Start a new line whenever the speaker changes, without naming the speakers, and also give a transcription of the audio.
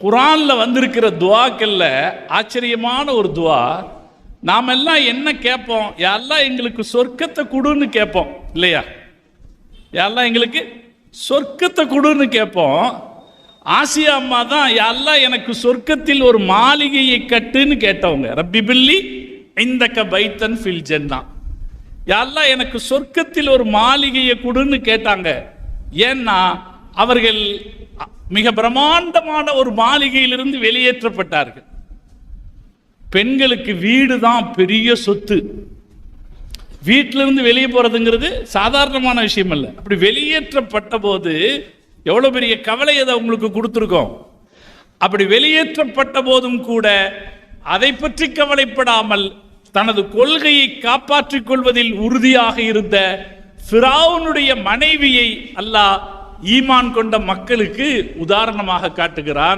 குரானில் வந்திருக்கிற துவாக்கல்ல ஆச்சரியமான ஒரு துவா. நாம் எல்லாம் என்ன கேட்போம்? யாரெல்லாம் எங்களுக்கு சொர்க்கத்தை கொடுன்னு கேட்போம். இல்லையா? யாரெல்லாம் எங்களுக்கு சொர்க்கத்தை கொடுன்னு கேட்போம். ஆசியா அம்மா தான் யாரெல்லாம் எனக்கு சொர்க்கத்தில் ஒரு மாளிகையை கட்டுன்னு கேட்டவங்க. ரப்பி பில்லி இந்த க பைத்தன் ஃபில் தான் யாரெல்லாம் எனக்கு சொர்க்கத்தில் ஒரு மாளிகையை கொடுன்னு கேட்டாங்க. ஏன்னா அவர்கள் மிக பிரம்மாண்டமான ஒரு மாளிகையிலிருந்து வெளியேற்றப்பட்டார்கள். பெண்களுக்கு வீடு தான் பெரிய சொத்து. வீட்டிலிருந்து வெளியே போறதுங்கிறது சாதாரணமான விஷயம் அல்ல அப்படி வெளியேற்றப்பட்ட போது எவ்வளோ பெரிய கவலை அதை உங்களுக்கு கொடுத்துருக்கோம். அப்படி வெளியேற்றப்பட்ட போதும் கூட அதை பற்றி கவலைப்படாமல் தனது கொள்கையை காப்பாற்றிக் கொள்வதில் உறுதியாக இருந்த ஃபிராவுனுடைய மனைவியை அல்லாஹ் ஈமான் கொண்ட மக்களுக்கு உதாரணமாக காட்டுகிறான்